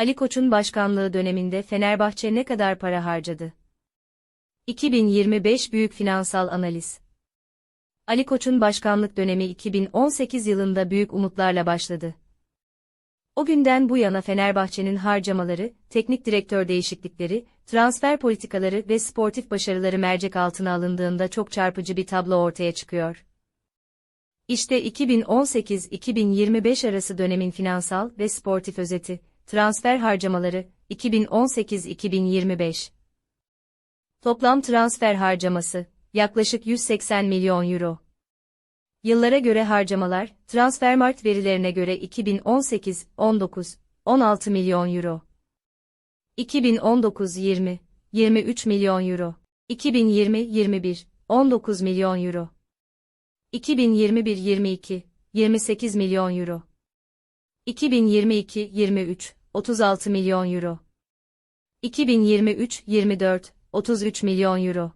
Ali Koç'un başkanlığı döneminde Fenerbahçe ne kadar para harcadı? 2025 Büyük Finansal Analiz Ali Koç'un başkanlık dönemi 2018 yılında büyük umutlarla başladı. O günden bu yana Fenerbahçe'nin harcamaları, teknik direktör değişiklikleri, transfer politikaları ve sportif başarıları mercek altına alındığında çok çarpıcı bir tablo ortaya çıkıyor. İşte 2018-2025 arası dönemin finansal ve sportif özeti, transfer harcamaları, 2018-2025. Toplam transfer harcaması, yaklaşık 180 milyon euro. Yıllara göre harcamalar, Transfermarkt verilerine göre 2018, 19, 16 milyon euro. 2019, 20, 23 milyon euro. 2020, 21, 19 milyon euro. 2021, 22, 28 milyon euro. 2022, 23, 36 milyon euro. 2023, 24, 33 milyon euro.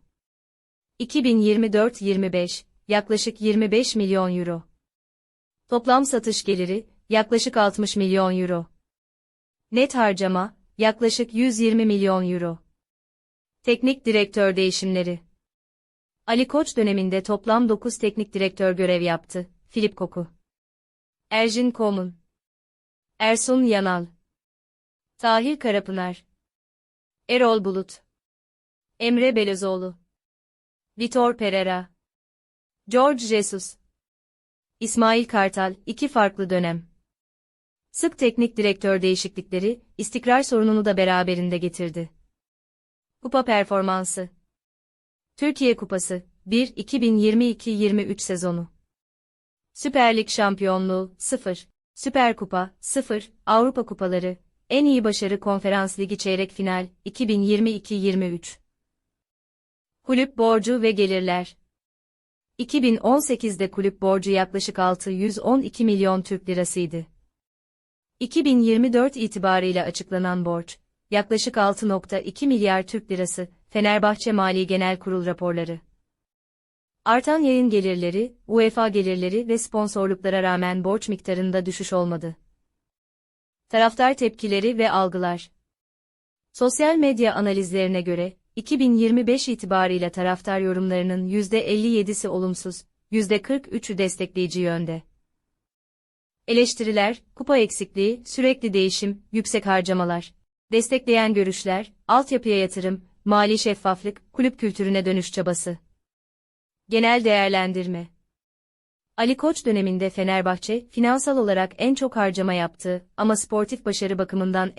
2024, 25, yaklaşık 25 milyon euro. Toplam satış geliri, yaklaşık 60 milyon euro. Net harcama, yaklaşık 120 milyon euro. Teknik direktör değişimleri. Ali Koç döneminde toplam 9 teknik direktör görev yaptı. Filip Koku. Erjin Komun. Ersun Yanal. Tahir Karapınar. Erol Bulut. Emre Belözoğlu. Vitor Pereira. George Jesus. İsmail Kartal, iki farklı dönem. Sık teknik direktör değişiklikleri, istikrar sorununu da beraberinde getirdi. Kupa performansı. Türkiye Kupası, 1 2022-23 sezonu. Süper Lig şampiyonluğu, 0. Süper Kupa, 0. Avrupa Kupaları, en iyi başarı Konferans Ligi çeyrek final, 2022-23. Kulüp borcu ve gelirler. 2018'de kulüp borcu yaklaşık 612 milyon Türk lirasıydı. 2024 itibarıyla açıklanan borç, yaklaşık 6.2 milyar Türk lirası, Fenerbahçe Mali Genel Kurul raporları. Artan yayın gelirleri, UEFA gelirleri ve sponsorluklara rağmen borç miktarında düşüş olmadı. Taraftar tepkileri ve algılar. Sosyal medya analizlerine göre, 2025 itibarıyla taraftar yorumlarının %57'si olumsuz, %43'ü destekleyici yönde. Eleştiriler, kupa eksikliği, sürekli değişim, yüksek harcamalar. Destekleyen görüşler, altyapıya yatırım, mali şeffaflık, kulüp kültürüne dönüş çabası. Genel değerlendirme Ali Koç döneminde Fenerbahçe, finansal olarak en çok harcama yaptı ama sportif başarı bakımından